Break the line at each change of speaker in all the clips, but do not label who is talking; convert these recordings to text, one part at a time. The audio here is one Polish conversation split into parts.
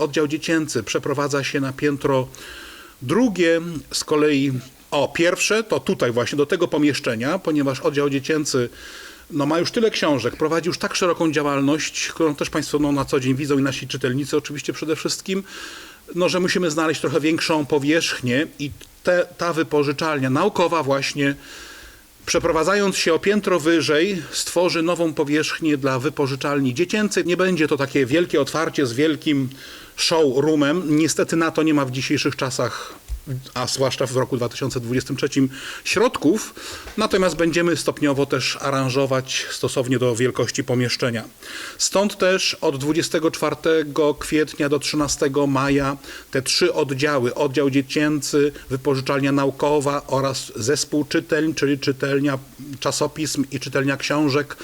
oddział dziecięcy przeprowadza się na piętro drugie, z kolei. O pierwsze to tutaj właśnie do tego pomieszczenia, ponieważ oddział dziecięcy no, ma już tyle książek, prowadzi już tak szeroką działalność, którą też Państwo no, na co dzień widzą i nasi czytelnicy oczywiście przede wszystkim, no, że musimy znaleźć trochę większą powierzchnię i te, ta wypożyczalnia naukowa właśnie Przeprowadzając się o piętro wyżej, stworzy nową powierzchnię dla wypożyczalni dziecięcej. Nie będzie to takie wielkie otwarcie z wielkim showroomem. Niestety na to nie ma w dzisiejszych czasach, a zwłaszcza w roku 2023, środków. Natomiast będziemy stopniowo też aranżować stosownie do wielkości pomieszczenia. Stąd też od 24 kwietnia do 13 maja te trzy oddziały, oddział dziecięcy, wypożyczalnia naukowa oraz zespół czytelń, czyli czytelnia czasopism i czytelnia książek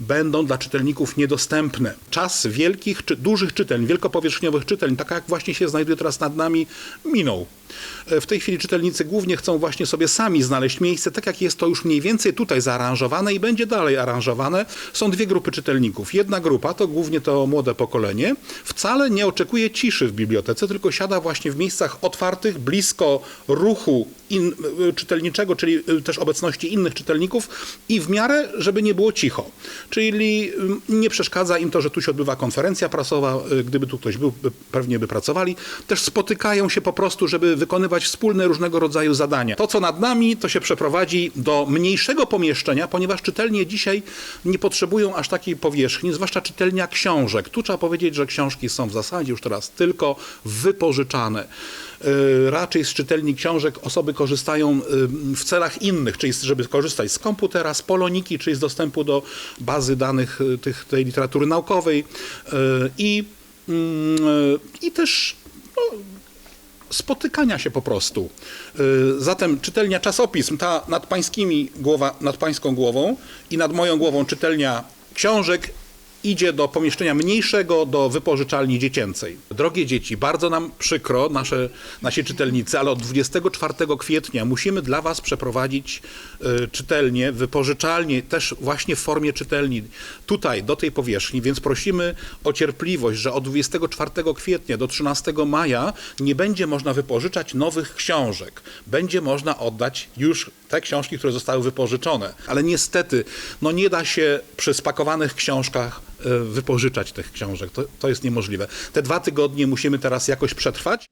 będą dla czytelników niedostępne. Czas wielkich, czy dużych czytelń, wielkopowierzchniowych czytelń, taka jak właśnie się znajduje teraz nad nami, minął. E, W tej chwili czytelnicy głównie chcą właśnie sobie sami znaleźć miejsce, tak jak jest to już mniej więcej tutaj zaaranżowane i będzie dalej aranżowane. Są dwie grupy czytelników. Jedna grupa to głównie to młode pokolenie, wcale nie oczekuje ciszy w bibliotece, tylko siada właśnie w miejscach otwartych, blisko ruchu in, y, czytelniczego, czyli y, też obecności innych czytelników i w miarę, żeby nie było cicho. Czyli nie przeszkadza im to, że tu się odbywa konferencja prasowa, y, gdyby tu ktoś był, by- pewnie by pracowali. Też spotykają się po prostu, żeby wykonywać wspólne różnego rodzaju zadania. To, co nad nami, to się przeprowadzi do mniejszego pomieszczenia, ponieważ czytelnie dzisiaj nie potrzebują aż takiej powierzchni, zwłaszcza czytelnia książek. Tu trzeba powiedzieć, że książki są w zasadzie już teraz tylko wypożyczane. Y, Raczej z czytelni książek osoby korzystają w celach innych, czyli żeby korzystać z komputera, z poloniki, czyli z dostępu do bazy danych y, tych, tej literatury naukowej y, i, mm, y, i też no, spotykania się po prostu. Zatem czytelnia czasopism, ta nad pańskimi głowa, nad pańską głową i nad moją głową czytelnia książek idzie do pomieszczenia mniejszego, do wypożyczalni dziecięcej. Drogie dzieci, bardzo nam przykro, nasze, nasi czytelnicy, ale od 24 kwietnia musimy dla Was przeprowadzić y, czytelnię, wypożyczalnię, też właśnie w formie czytelni, tutaj, do tej powierzchni, więc prosimy o cierpliwość, że od 24 kwietnia do 13 maja nie będzie można wypożyczać nowych książek. Będzie można oddać już te książki, które zostały wypożyczone. Ale niestety, no nie da się przy spakowanych książkach e, wypożyczać tych książek. To, to jest niemożliwe. Te dwa tygodnie musimy teraz jakoś przetrwać.